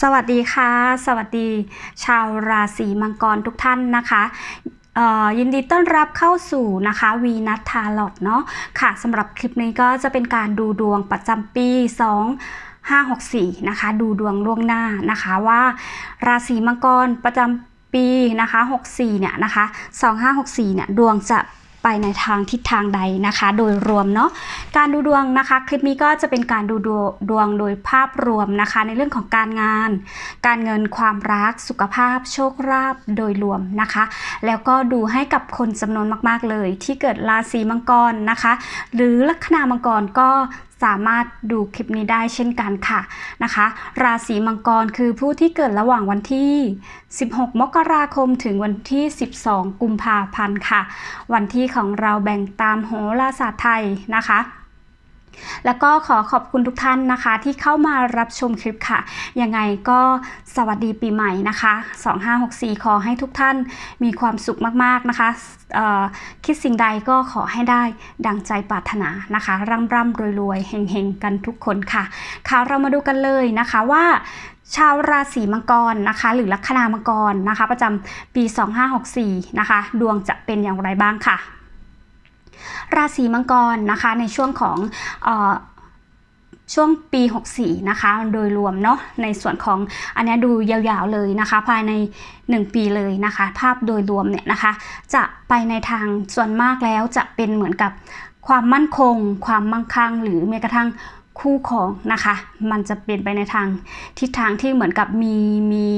สวัสดีค่ะ สวัสดี ชาวราศีมังกรทุกท่านนะคะยินดีต้อนรับเข้าสู่นะคะวีนัททาลอตเนาะค่ะสำหรับคลิปนี้ก็จะเป็นการดูดวงประจำปี 2 5 6 4 นะคะ ดูดวงล่วงหน้านะคะว่าราศีมังกรประจำปีนะคะ 64 เนี่ยนะคะ 2564 เนี่ยดวงจะ ไปในทางทิศทางใดนะคะ โดยรวมเนาะการดูดวงนะคะ คลิปนี้ก็จะเป็นการดูดวงโดยภาพรวมนะคะ ในเรื่องของการงาน การเงินความรักสุขภาพ โชคลาภโดยรวมนะคะ แล้วก็ดูให้กับคนจำนวนมาก ๆ เลย ที่เกิดราศีมังกรนะคะ หรือลัคนามังกรก็ สามารถดูคลิปนี้ได้เช่นกันค่ะนะคะ ราศีมังกรคือผู้ที่เกิดระหว่างวันที่ 16 มกราคมถึงวันที่ 12 กุมภาพันธ์ค่ะ วันที่ของเราแบ่งตามโหราศาสตร์ไทยนะคะ แล้วก็ขอขอบคุณทุกท่านนะคะ ที่เข้ามารับชมคลิปค่ะ ยังไงก็สวัสดีปีใหม่นะคะ 2564 ขอให้ทุกท่านมีความสุขมากๆนะคะ คิดสิ่งใดก็ขอให้ได้ดังใจปรารถนานะคะ ร่ำร่ำรวยรวยๆเฮงๆ กันทุกคนค่ะ ค่ะเรามาดูกันเลยนะคะว่าชาวราศีมังกรนะคะ หรือลัคนามังกรนะคะ ประจำปี 2564 นะคะ ดวงจะเป็นอย่างไรบ้างค่ะ ราศีมังกรนะคะในช่วงของอช่วงปี 64 นะคะ โดยรวมเนาะ ในส่วนของอันนี้ดูยาวๆเลยนะคะ ภายใน 1 ปีเลยนะคะ ภาพโดยรวมเนี่ยนะคะ จะไปในทางส่วนมากแล้วจะเป็นเหมือนกับความมั่นคง ความมั่งคั่ง หรือแม้กระทั่งคู่ครองนะคะ มันจะเป็นไปในทางทิศทางที่เหมือนกับมีมี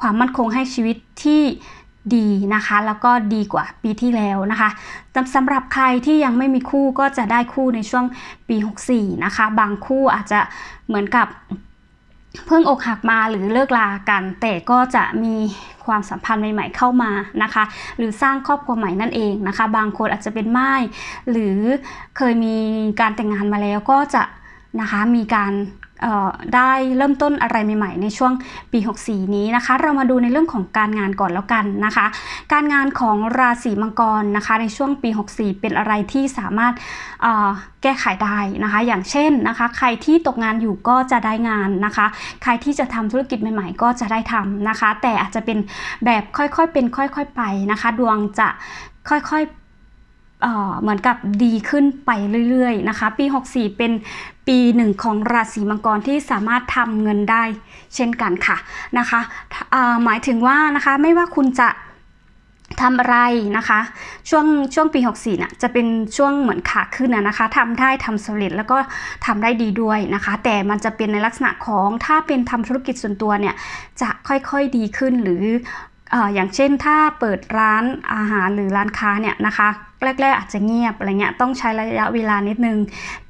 ความมั่นคงให้ชีวิตที่ ดีนะคะแล้วก็ดีกว่าปีที่แล้วนะคะสำหรับใครที่ยังไม่มีคู่ก็จะได้คู่ในช่วงปี 64 นะคะ บางคู่อาจจะเหมือนกับเพิ่งอกหักมาหรือเลิกลากัน แต่ก็จะมีความสัมพันธ์ใหม่ ๆ เข้ามานะคะ หรือสร้างครอบครัวใหม่นั่นเองนะคะ บางคนอาจจะเป็นม่หรือเคยมีการแต่งงานมาแล้วก็จะนะคะมีการ ได้เริ่มต้นอะไรใหม่ ๆ ในช่วงปี 64 นี้นะคะ เรามาดูในเรื่องของการงานก่อนแล้วกันนะคะ การงานของราศีมังกรนะคะ ในช่วงปี 64 เป็นอะไรที่สามารถแก้ไขได้นะคะ อย่างเช่นนะคะ ใครที่ตกงานอยู่ก็จะได้งานนะคะ ใครที่จะทำธุรกิจใหม่ ๆ ก็จะได้ทำนะคะ แต่อาจจะเป็นแบบค่อยๆเป็นค่อย ๆ ไปนะคะ ดวงจะค่อยๆ เหมือนกับดีขึ้นไปเรื่อยๆนะคะ ปี 64 เป็นปีหนึ่งของราศีมังกรที่สามารถทำเงินได้เช่นกันค่ะนะคะหมายถึงว่านะคะไม่ว่าคุณจะทำอะไรนะคะ ช่วงช่วงปี 64น่ะจะเป็นช่วงเหมือนขาขึ้นนะคะทำได้ทำสำเร็จแล้วก็ทำได้ดีด้วยนะคะ แต่มันจะเป็นในลักษณะของถ้าเป็นทำธุรกิจส่วนตัวเนี่ยจะค่อยๆดีขึ้นหรืออย่างเช่นถ้าเปิดร้านอาหารหรือร้านค้าเนี่ยนะคะ แรกๆอาจจะเงียบอะไรเงี้ยต้องใช้ระยะเวลานิดนึง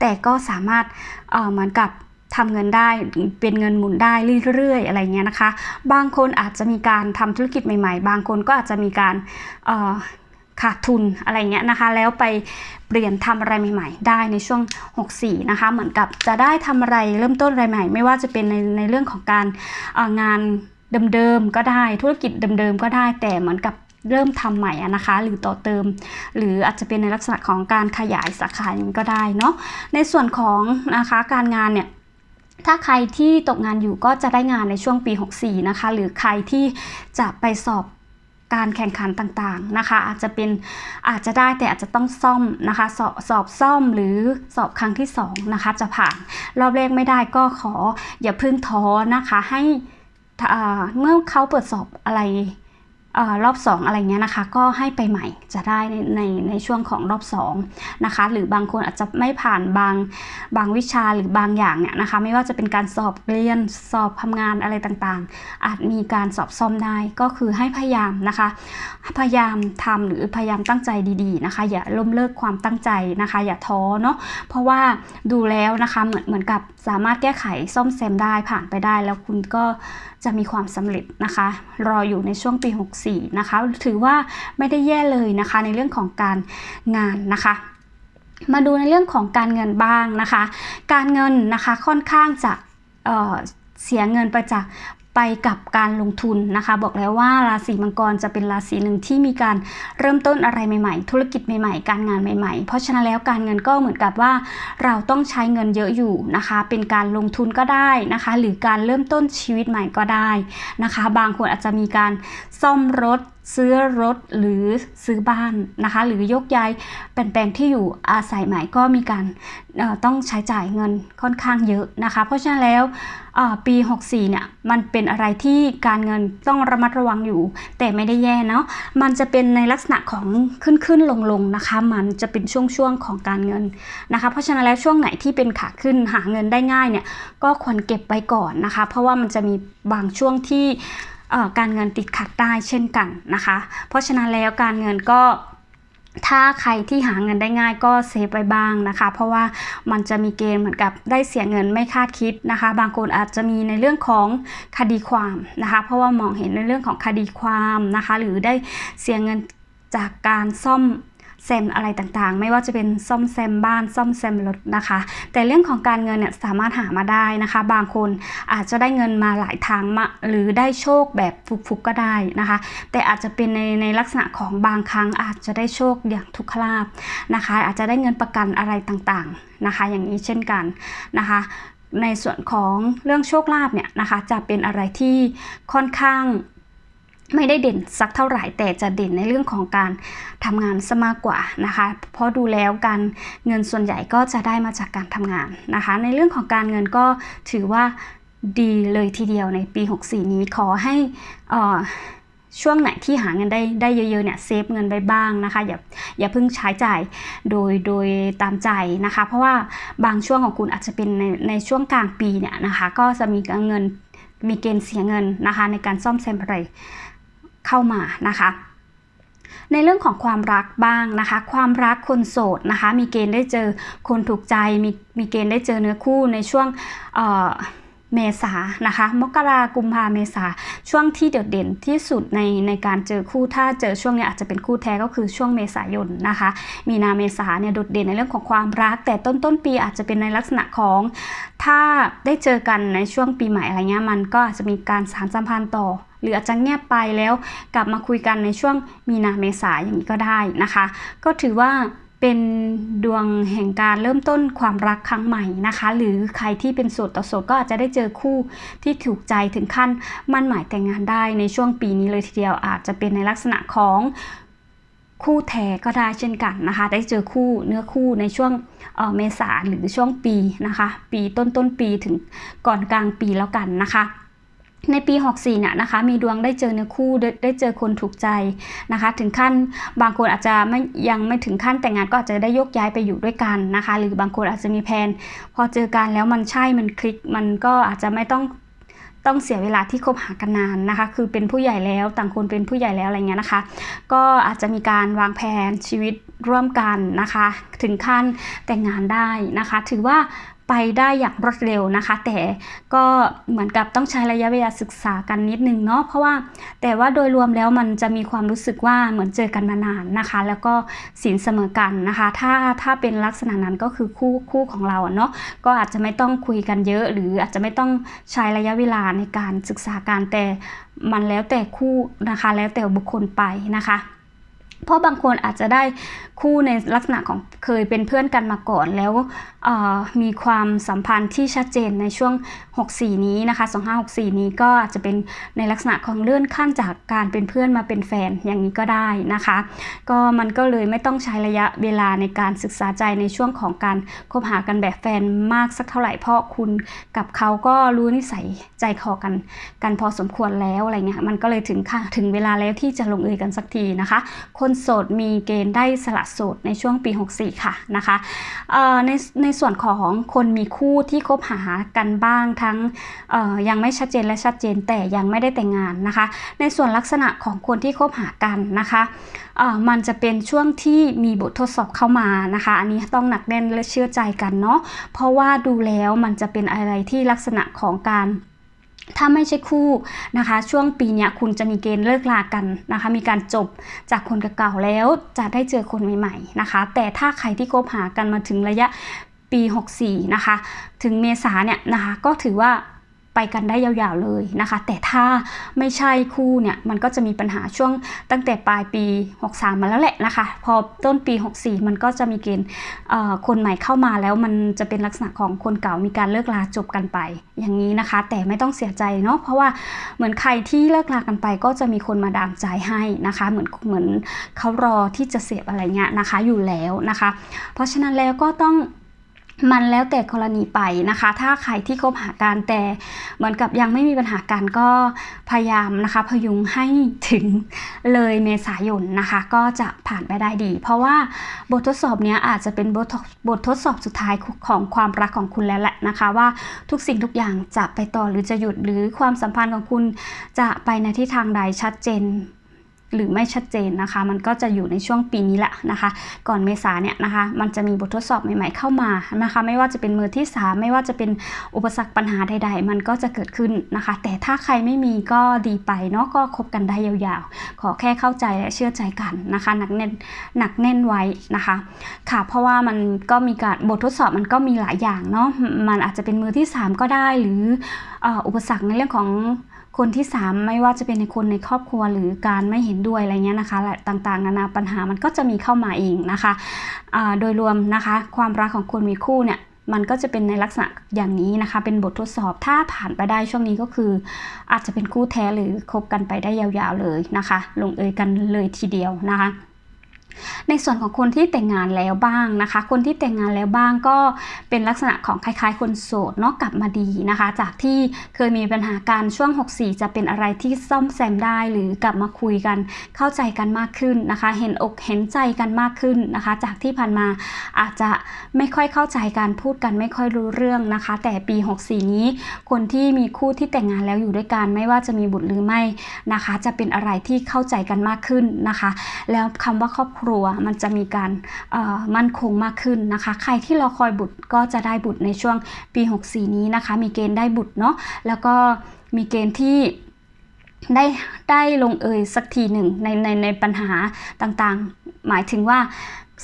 แต่ก็สามารถเเหมือนกับทำเงินได้เป็นเงินหมุนได้เรื่อยๆ อะไรเงี้ยนะคะ บางคนอาจจะมีการทำธุรกิจใหม่ๆ บางคนก็อาจจะมีการขาดทุนอะไรเงี้ยนะคะ แล้วไปเปลี่ยนทำอะไรใหม่ ๆ ได้ในช่วง 64 นะคะ เหมือนกับจะได้ทำอะไรเริ่มต้นอะไรใหม่ ไม่ว่าจะเป็นในในเรื่องของการงานเดิมๆก็ได้ธุรกิจเดิมๆก็ได้ แต่เหมือนกับ เริ่มทำใหม่อะนะคะ หรือต่อเติม หรืออาจจะเป็นในลักษณะของการขยายสาขาอย่างนี้ก็ได้เนาะในส่วนของนะคะการงานเนี่ยถ้าใครที่ตกงานอยู่ก็จะได้งานในช่วงปี 64 นะคะ หรือใครที่จะไปสอบการแข่งขันต่างๆนะคะ อาจจะเป็นอาจจะได้แต่อาจจะต้องซ่อมนะคะสอบสอบซ่อมหรือสอบครั้งที่สองนะคะจะผ่านรอบแรกไม่ได้ก็ขออย่าพึ่งท้อนะคะให้เมื่อเขาเปิดสอบอะไร รอบ 2 อะไรเงี้ยนะคะ ก็ให้ไปใหม่จะได้ในในในช่วงของรอบ2นะคะหรือบางคนอาจจะไม่ผ่านบางบางวิชาหรือบางอย่างเนี่ยนะคะ ไม่ว่าจะเป็นการสอบเรียนสอบทำงานอะไรต่างๆ อาจมีการสอบซ่อมได้ก็คือให้พยายามนะคะ พยายามทำหรือพยายามตั้งใจดีๆนะคะ อย่าล้มเลิกความตั้งใจนะคะ อย่าท้อเนาะเพราะว่าดูแล้วนะคะเหมือนเหมือนกับ สามารถแก้ไขซ่อมแซมได้ผ่านไปได้ แล้วคุณก็จะมีความสำเร็จนะคะ รออยู่ในช่วงปี 64 นะคะ ถือว่าไม่ได้แย่เลยนะคะในเรื่องของการงานนะคะมาดูในเรื่องของการเงินบ้างนะคะ การเงินนะคะค่อนข้างจะเเสียเงินไปจาก ไปกับการลงทุนนะคะ บอกแล้วว่าราศีมังกรจะเป็นราศีหนึ่งที่มีการเริ่มต้นอะไรใหม่ๆ ธุรกิจใหม่ๆ การงานใหม่ๆ เพราะฉะนั้นแล้วการเงินก็เหมือนกับว่าเราต้องใช้เงินเยอะอยู่นะคะ เป็นการลงทุนก็ได้นะคะ หรือการเริ่มต้นชีวิตใหม่ก็ได้นะคะ บางคนอาจจะมีการซ่อมรถซื้อรถหรือซื้อบ้านนะคะ หรือยกย้ายแปลงที่อยู่อาศัยใหม่ก็มีการต้องใช้จ่ายเงินค่อนข้างเยอะนะคะ เพราะฉะนั้นแล้วปี 64 เนี่ยมันเป็นอะไรที่การเงินต้องระมัดระวังอยู่ แต่ไม่ได้แย่เนาะมันจะเป็นในลักษณะของขึ้นขึ้นลงลงนะคะ มันจะเป็นช่วงช่วงของการเงินนะคะ เพราะฉะนั้นแล้วช่วงไหนที่เป็นขาขึ้นหาเงินได้ง่ายเนี่ยก็ควรเก็บไว้ก่อนนะคะ เพราะว่ามันจะมีบางช่วงที่ การเงินติดขัดได้เช่นกันนะคะ เพราะฉะนั้นแล้วการเงินก็ถ้าใครที่หาเงินได้ง่ายก็เซฟไปบ้างนะคะ เพราะว่ามันจะมีเกณฑ์เหมือนกับได้เสียเงินไม่คาดคิดนะคะ บางคนอาจจะมีในเรื่องของคดีความนะคะ เพราะว่ามองเห็นในเรื่องของคดีความนะคะ หรือได้เสียเงินจากการซ่อม แซมอะไรต่างๆ ไม่ว่าจะเป็นซ่อมแซมบ้านซ่อมแซมรถนะคะ แต่เรื่องของการเงินเนี่ยสามารถหามาได้นะคะ บางคนอาจจะได้เงินมาหลายทางมาหรือได้โชคแบบฟุกๆก็ได้นะคะ แต่อาจจะเป็นในในลักษณะของบางครั้งอาจจะได้โชคอย่างทุกขลาบนะคะ อาจจะได้เงินประกันอะไรต่างๆนะคะ อย่างนี้เช่นกันนะคะในส่วนของเรื่องโชคลาภเนี่ยนะคะจะเป็นอะไรที่ค่อนข้าง ไม่ได้เด่นสักเท่าไหร่แต่จะเด่นในเรื่องของการทำงานซะมากกว่านะคะ เพราะดูแล้วการเงินส่วนใหญ่ก็จะได้มาจากการทำงานนะคะ ในเรื่องของการเงินก็ถือว่าดีเลยทีเดียวในปี 64 นี้ขอให้ช่วงไหนที่หาเงินได้ได้เยอะๆเนี่ยเซฟเงินไปบ้างนะคะอย่าอย่าเพิ่งใช้จ่ายโดยโดยตามใจนะคะ เพราะว่าบางช่วงของคุณอาจจะเป็นในในช่วงกลางปีเนี่ยนะคะ ก็จะมีเงินมีเกณฑ์เสียเงินนะคะในการซ่อมแซมอะไร เข้ามานะคะในเรื่องของความรักบ้างนะคะ ความรักคนโสดนะคะ มีเกณฑ์ได้เจอคนถูกใจ มีมีเกณฑ์ได้เจอเนื้อคู่ในช่วงเมษานะคะ มกรากุมภาเมษาช่วงที่เด่นเด่นที่สุดในในการเจอคู่ถ้าเจอช่วงนี้อาจจะเป็นคู่แท้ก็คือช่วงเมษายนนะคะ มีนาเมษาเนี่ยโดดเด่นในเรื่องของความรัก แต่ต้นต้นปีอาจจะเป็นในลักษณะของ ถ้าได้เจอกันในช่วงปีใหม่อะไรเงี้ยมันก็อาจจะมีการสารสัมพันธ์ต่อ หรืออาจจะเงียบไปแล้วกลับมาคุยกันในช่วงมีนาเมษาอย่างนี้ก็ได้นะคะ ก็ถือว่าเป็นดวงแห่งการเริ่มต้นความรักครั้งใหม่นะคะ หรือใครที่เป็นโสดต่อโสดก็อาจจะได้เจอคู่ที่ถูกใจถึงขั้นมั่นหมายแต่งงานได้ในช่วงปีนี้เลยทีเดียวอาจจะเป็นในลักษณะของคู่แท้ก็ได้เช่นกันนะคะ ได้เจอคู่เนื้อคู่ในช่วงเมษาหรือช่วงปีนะคะ ปีต้นต้นปีถึงก่อนกลางปีแล้วกันนะคะ ในปี 64 เนี่ยนะคะ มีดวงได้เจอเนื้อคู่ได้เจอคนถูกใจนะคะ ถึงขั้นบางคนอาจจะไม่ยังไม่ถึงขั้นแต่งงานก็อาจจะได้ยกย้ายไปอยู่ด้วยกันนะคะ หรือบางคนอาจจะมีแผนพอเจอกันแล้วมันใช่มันคลิกมันก็อาจจะไม่ต้องต้องเสียเวลาที่คบหากันนานนะคะ คือเป็นผู้ใหญ่แล้วต่างคนเป็นผู้ใหญ่แล้วอะไรเงี้ยนะคะ ก็อาจจะมีการวางแผนชีวิตร่วมกันนะคะ ถึงขั้นแต่งงานได้นะคะ ถือว่า ไปได้อย่างรวดเร็วนะคะ แต่ก็เหมือนกับต้องใช้ระยะเวลาศึกษากันนิดนึงเนาะเพราะว่าแต่ว่าโดยรวมแล้วมันจะมีความรู้สึกว่าเหมือนเจอกันมานานนะคะ แล้วก็สินเสมอกันนะคะ ถ้าถ้าเป็นลักษณะนั้นก็คือคู่คู่ของเราเนาะก็อาจจะไม่ต้องคุยกันเยอะ หรืออาจจะไม่ต้องใช้ระยะเวลาในการศึกษาการแต่มันแล้วแต่คู่นะคะ แล้วแต่บุคคลไปนะคะ เพราะบางคนอาจจะได้คู่ในลักษณะของเคยเป็นเพื่อนกันมาก่อนแล้วมีความสัมพันธ์ที่ชัดเจนในช่วง 64 นี้นะคะ 2564 นี้ก็อาจจะเป็นในลักษณะของเลื่อนขั้นจากการเป็นเพื่อนมาเป็นแฟนอย่างนี้ก็ได้นะคะ ก็มันก็เลยไม่ต้องใช้ระยะเวลาในการศึกษาใจในช่วงของการคบหากันแบบแฟนมากสักเท่าไหร่เพราะคุณกับเขาก็รู้นิสัยใจคอกันกันพอสมควรแล้วอะไรเงี้ยมันก็เลยถึงค่ะถึงเวลาแล้วที่จะลงเอยกันสักทีนะคะ คนโสดมีเกณฑ์ได้สละโสดในช่วงปี 64 ค่ะนะคะในในส่วนของคนมีคู่ที่คบหากันบ้างทั้งยังไม่ชัดเจนและชัดเจนแต่ยังไม่ได้แต่งงานนะคะ ในส่วนลักษณะของคนที่คบหากันนะคะมันจะเป็นช่วงที่มีบททดสอบเข้ามานะคะ อันนี้ต้องหนักแน่นและเชื่อใจกันเนาะเพราะว่าดูแล้วมันจะเป็นอะไรที่ลักษณะของการ ถ้าไม่ใช่คู่นะคะ ช่วงปีนี้คุณจะมีเกณฑ์เลิกลากันนะคะ มีการจบจากคนเก่าแล้วจะได้เจอคนใหม่ๆนะคะ แต่ถ้าใครที่คบหากันมาถึงระยะปี 64 นะคะ ถึงเมษาเนี่ยนะคะ ก็ถือว่า ไปกันได้ยาวๆเลยนะคะ แต่ถ้าไม่ใช่คู่เนี่ยมันก็จะมีปัญหาช่วงตั้งแต่ปลายปี 63 มาแล้วแหละนะคะ พอต้นปี 64 มันก็จะมีเกณฑ์คนใหม่เข้ามาแล้วมันจะเป็นลักษณะของคนเก่ามีการเลิกลาจบกันไปอย่างนี้นะคะ แต่ไม่ต้องเสียใจเนาะเพราะว่าเหมือนใครที่เลิกลากันไป ก็จะมีคนมาดามใจให้นะคะ เหมือนเหมือนเขารอที่จะเสียบอะไรเงี้ยนะคะอยู่แล้วนะคะ เพราะฉะนั้นแล้วก็ต้อง มันแล้วแต่กรณีไปนะคะ ถ้าใครที่คบหากันแต่เหมือนกับยังไม่มีปัญหากันก็พยายามนะคะ พยุงให้ถึงเลยเมษายนนะคะ ก็จะผ่านไปได้ดี เพราะว่าบททดสอบเนี้ยอาจจะเป็นบทบททดสอบสุดท้ายของความรักของคุณแล้วแหละนะคะ ว่าทุกสิ่งทุกอย่างจะไปต่อหรือจะหยุดหรือความสัมพันธ์ของคุณจะไปในทิศทางใดชัดเจน หรือไม่ชัดเจนนะคะ มันก็จะอยู่ในช่วงปีนี้แหละนะคะ ก่อนเมษาเนี่ยนะคะ มันจะมีบททดสอบใหม่ ๆเข้ามานะคะ ไม่ว่าจะเป็นมือที่ 3 ไม่ว่าจะเป็นอุปสรรคปัญหาใด ๆ มันก็จะเกิดขึ้นนะคะ แต่ถ้าใครไม่มีก็ดีไปเนาะก็คบกันได้ยาวๆ ขอแค่เข้าใจและเชื่อใจกันนะคะ หนักแน่นหนักแน่นไว้นะคะ ค่ะ เพราะว่ามันก็มีการบททดสอบมันก็มีหลายอย่างเนาะ มันอาจจะเป็นมือที่ 3 ก็ได้หรือเอ่ออุปสรรคในเรื่องของ คนที่ 3 ไม่ว่าจะเป็นในคนในครอบครัวหรือการไม่เห็นด้วยอะไรเงี้ยนะคะและต่างๆนานาปัญหามันก็จะมีเข้ามาเองนะคะะโดยรวมนะคะความรักของคนมีคู่เนี่ยมันก็จะเป็นในลักษณะอย่างนี้นะคะ เป็นบททดสอบถ้าผ่านไปได้ช่วงนี้ก็คือ อาจจะเป็นคู่แท้หรือคบกันไปได้ยาวๆเลยนะคะ ลงเอยกันเลยทีเดียวนะคะ ในส่วนของคนที่แต่งงานแล้วบ้างนะคะ คนที่แต่งงานแล้วบ้างก็เป็นลักษณะของคล้ายๆ คนโสดเนาะกลับมาดีนะคะ จากที่เคยมีปัญหาการช่วง 64 จะเป็นอะไรที่ซ่อมแซมได้หรือกลับมาคุยกันเข้าใจกันมากขึ้นนะคะ เห็นอกเห็นใจกันมากขึ้นนะคะ จากที่ผ่านมาอาจจะไม่ค่อยเข้าใจกันพูดกันไม่ค่อยรู้เรื่องนะคะ แต่ปี 64 นี้ คนที่มีคู่ที่แต่งงานแล้วอยู่ด้วยกันไม่ว่าจะมีบุตรหรือไม่นะคะ จะเป็นอะไรที่เข้าใจกันมากขึ้นนะคะ แล้วคำว่าครอบครัวมันจะมีการมั่นคงมากขึ้นนะคะ ใครที่รอคอยบุตรก็จะได้บุตรในช่วงปี 64 นี้นะคะ มีเกณฑ์ได้บุตรเนาะแล้วก็มีเกณฑ์ที่ได้ได้ลงเอยสักทีหนึ่งในในในปัญหาต่างๆ หมายถึงว่า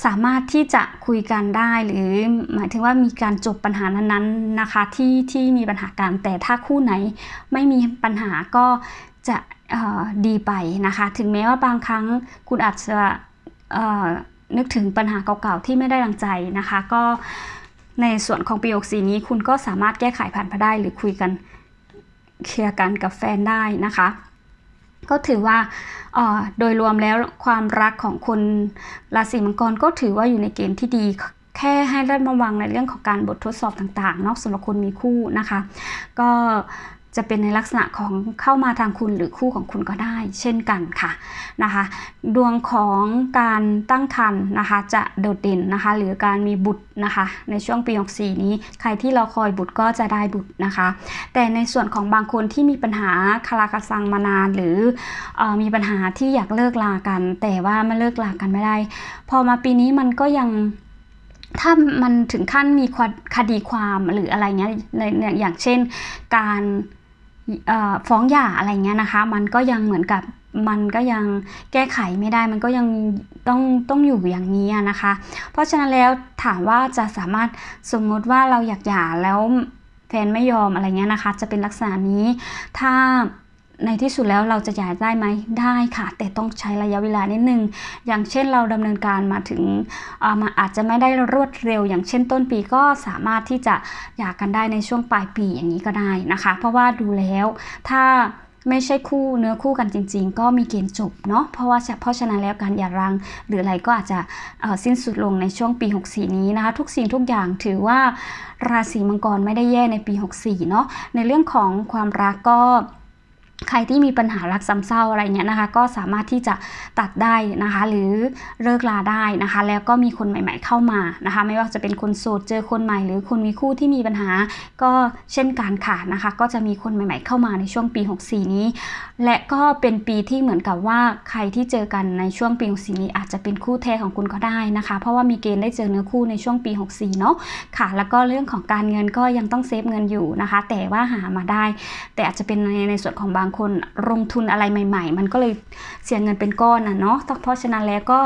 สามารถที่จะคุยกันได้หรือหมายถึงว่ามีการจบปัญหานั้นๆนะคะที่ที่มีปัญหากันแต่ถ้าคู่ไหนไม่มีปัญหาก็จะดีไปนะคะ ถึงแม้ว่าบางครั้งคุณอาจจะ นึกถึงปัญหาเก่าๆที่ไม่ได้ดังใจนะคะ ก็ในส่วนของปี64นี้คุณก็สามารถแก้ไขผ่านไปได้หรือคุยกันเคลียร์กันกับแฟนได้นะคะ ก็ถือว่าโดยรวมแล้วความรักของคนราศีมังกรก็ถือว่าอยู่ในเกณฑ์ที่ดีแค่ให้ระมัดระวังในเรื่องของการบททดสอบต่างๆนอกสำหรับคนมีคู่นะคะ ก็ จะเป็นในลักษณะของเข้ามาทางคุณหรือคู่ของคุณก็ได้ เช่นกันค่ะนะคะ ดวงของการตั้งครรภ์นะคะจะโดดเด่นนะคะ หรือการมีบุตรนะคะ ในช่วงปี64นี้ ใครที่รอคอยบุตรก็จะได้บุตรนะคะ แต่ในส่วนของบางคนที่มีปัญหาคาราคาซังมานาน หรืออมีปัญหาที่อยากเลิกลากัน แต่ว่ามันเลิกลากันไม่ได้ พอมาปีนี้มันก็ยังถ้ามันถึงขั้นมีคดีความหรืออะไรเงี้ยในอย่างเช่นการ ฟ้องหย่าอะไรเงี้ยนะคะ มันก็ยังเหมือนกับมันก็ยังแก้ไขไม่ได้มันก็ยังต้องต้องอยู่อย่างนี้นะคะ เพราะฉะนั้นแล้วถามว่าจะสามารถสมมติว่าเราอยากหย่าแล้วแฟนไม่ยอมอะไรเงี้ยนะคะ จะเป็นลักษณะนี้ถ้า ในที่สุดแล้วเราจะหย่าได้ไหมได้ค่ะ แต่ต้องใช้ระยะเวลานิดนึง อย่างเช่นเราดำเนินการมาถึงเอ่อมาอาจจะไม่ได้รวดเร็ว อย่างเช่นต้นปีก็สามารถที่จะหย่ากันได้ในช่วงปลายปีอย่างนี้ก็ได้นะคะ เพราะว่าดูแล้วถ้าไม่ใช่คู่เนื้อคู่กันจริง ๆ ก็มีเกณฑ์จบเนาะเพราะว่าเพราะฉะนั้นแล้วการหย่าร้างหรืออะไรก็อาจจะสิ้นสุดลงในช่วงปี 64 นี้นะคะ ทุกสิ่งทุกอย่างถือว่าราศีมังกรไม่ได้แย่ในปี 64 เนาะในเรื่องของความรักก็ ใครที่มีปัญหารักซ้ำเศร้าอะไรเงี้ยนะคะ ก็สามารถที่จะตัดได้นะคะ หรือเลิกลาได้นะคะ แล้วก็มีคนใหม่ ๆ เข้ามานะคะ ไม่ว่าจะเป็นคนโสดเจอคนใหม่ หรือคนมีคู่ที่มีปัญหาก็เช่นกันค่ะนะคะ ก็จะมีคนใหม่ ๆ เข้ามาในช่วงปี 64 นี้ และก็เป็นปีที่เหมือนกับว่าใครที่เจอกันในช่วงปี 64 นี้อาจจะเป็นคู่แท้ของคุณก็ได้นะคะ เพราะว่ามีเกณฑ์ได้เจอเนื้อคู่ในช่วงปี 64 เนาะค่ะ แล้วก็เรื่องของการเงินก็ยังต้องเซฟเงินอยู่นะคะ แต่ว่าหามาได้ แต่อาจจะเป็นในในส่วนของบางคนลงทุนอะไรใหม่ ๆ มันก็เลยเสียเงินเป็นก้อนนะเนาะเพราะฉะนั้นแล้วก็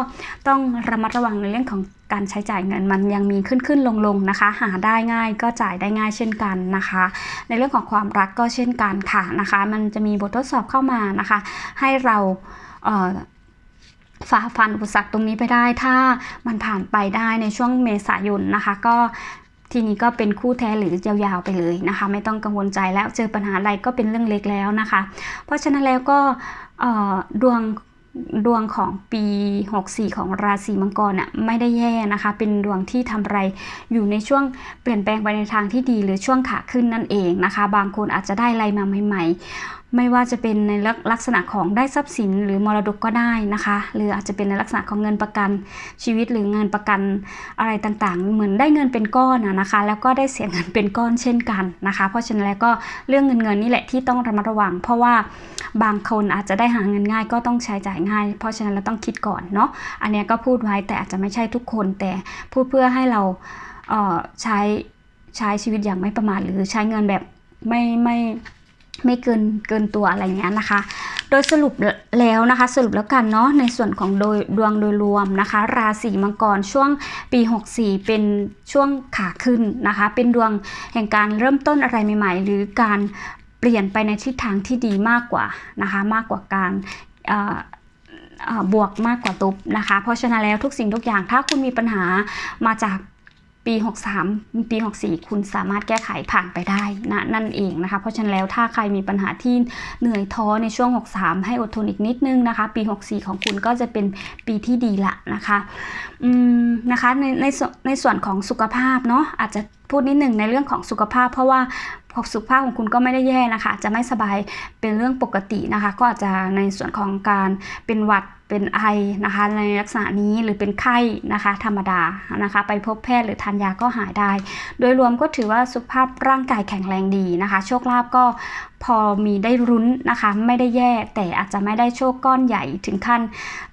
ต้องระมัดระวังในเรื่องของการใช้จ่ายเงินมันยังมีขึ้นขึ้นลงลงๆนะคะ หาได้ง่ายก็จ่ายได้ง่ายเช่นกันนะคะ ในเรื่องของความรักก็เช่นกันค่ะนะคะ มันจะมีบททดสอบเข้ามานะคะ ให้เราเฝ่าฟันอุปสรรคตรงนี้ไปได้ ถ้ามันผ่านไปได้ในช่วงเมษายนนะคะ ก็ ทีนี้ก็เป็นคู่แท้หรือยาวๆไปเลยนะคะ ไม่ต้องกังวลใจแล้วเจอปัญหาอะไรก็เป็นเรื่องเล็กแล้วนะคะ เพราะฉะนั้นแล้วก็ดวงดวงของปี 64 ของราศีมังกรน่ะไม่ได้แย่นะคะ เป็นดวงที่ทำไรอยู่ในช่วงเปลี่ยนแปลงไปในทางที่ดีหรือช่วงขาขึ้นนั่นเองนะคะ บางคนอาจจะได้อะไรมาใหม่ๆ ไม่ว่าจะเป็นในลักษณะของได้ทรัพย์สินหรือมรดกก็ได้นะคะ หรืออาจจะเป็นในลักษณะของเงินประกันชีวิตหรือเงินประกันอะไรต่างๆ เหมือนได้เงินเป็นก้อนนะคะ แล้วก็ได้เสียเงินเป็นก้อนเช่นกันนะคะ เพราะฉะนั้นแล้วก็เรื่องเงินเงินนี่แหละที่ต้องระมัดระวัง เพราะว่าบางคนอาจจะได้หาเงินง่ายก็ต้องใช้จ่ายง่าย เพราะฉะนั้นเราต้องคิดก่อนเนาะอันนี้ก็พูดไว้แต่อาจจะไม่ใช่ทุกคน แต่พูดเพื่อให้เราเออใช้ใช้ชีวิตอย่างไม่ประมาทหรือใช้เงินแบบไม่ไม่ ไม่เกินเกินตัวอะไรเงี้ยนะคะ โดยสรุปแล้วนะคะสรุปแล้วกันเนาะในส่วนของโดยดวงโดยรวมนะคะ ราศีมังกรช่วงปี 64 เป็นช่วงขาขึ้นนะคะ เป็นดวงแห่งการเริ่มต้นอะไรใหม่ ๆ หรือการเปลี่ยนไปในทิศทางที่ดีมากกว่านะคะ มากกว่าการบวกมากกว่าตุบนะคะ เพราะฉะนั้นแล้วทุกสิ่งทุกอย่างถ้าคุณมีปัญหามาจาก ปี 63 ปี 64 คุณสามารถแก้ไขผ่านไปได้นะนั่นเองนะคะ เพราะฉะนั้นแล้วถ้าใครมีปัญหาที่เหนื่อยท้อในช่วง 63 ให้อดทนอีกนิดนึงนะคะ ปี 64 ของคุณก็จะเป็นปีที่ดีละนะคะ อืมนะคะในในส่วนในส่วนของสุขภาพเนาะอาจจะ พูดนิดหนึ่งในเรื่องของสุขภาพ เพราะว่าสุขภาพของคุณก็ไม่ได้แย่นะคะจจะไม่สบายเป็นเรื่องปกตินะคะ ก็อาจจะในส่วนของการเป็นหวัดเป็นไอนะคะในลักษณะนี้หรือเป็นไข้นะคะ ธรรมดานะคะ ไปพบแพทย์หรือทานยาก็หายได้ โดยรวมก็ถือว่าสุขภาพร่างกายแข็งแรงดีนะคะ โชคลาภก็พอมีได้รุ้นนะคะ ไม่ได้แย่แต่อาจจะไม่ได้โชคก้อนใหญ่ถึงขั้น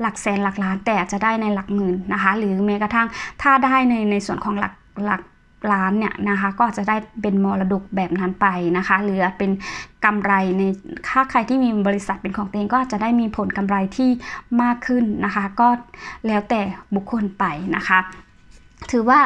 หลักแสนหลักล้าน แต่อาจจะได้ในหลักหมื่นนะคะ หรือแม้กระทั่งถ้าได้ในในส่วนของหลักหลัก ล้านเนี่ยนะคะก็อาจจะได้เป็นมรดกแบบนั้นไปนะคะหรือเป็นกำไรในค่าใครที่มีบริษัทเป็นของตัวเองก็อาจจะได้มีผลกำไรที่มากขึ้นนะคะ ก็แล้วแต่บุคคลไปนะคะ ถือว่า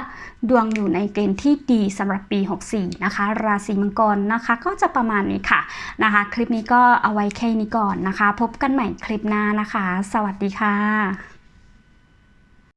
ดวงอยู่ในเกณฑ์ที่ดีสำหรับปี 64 นะคะ ราศีมังกรนะคะ ก็จะประมาณนี้ค่ะนะคะ คลิปนี้ก็เอาไว้แค่นี้ก่อนนะคะ พบกันใหม่คลิปหน้านะคะ สวัสดีค่ะ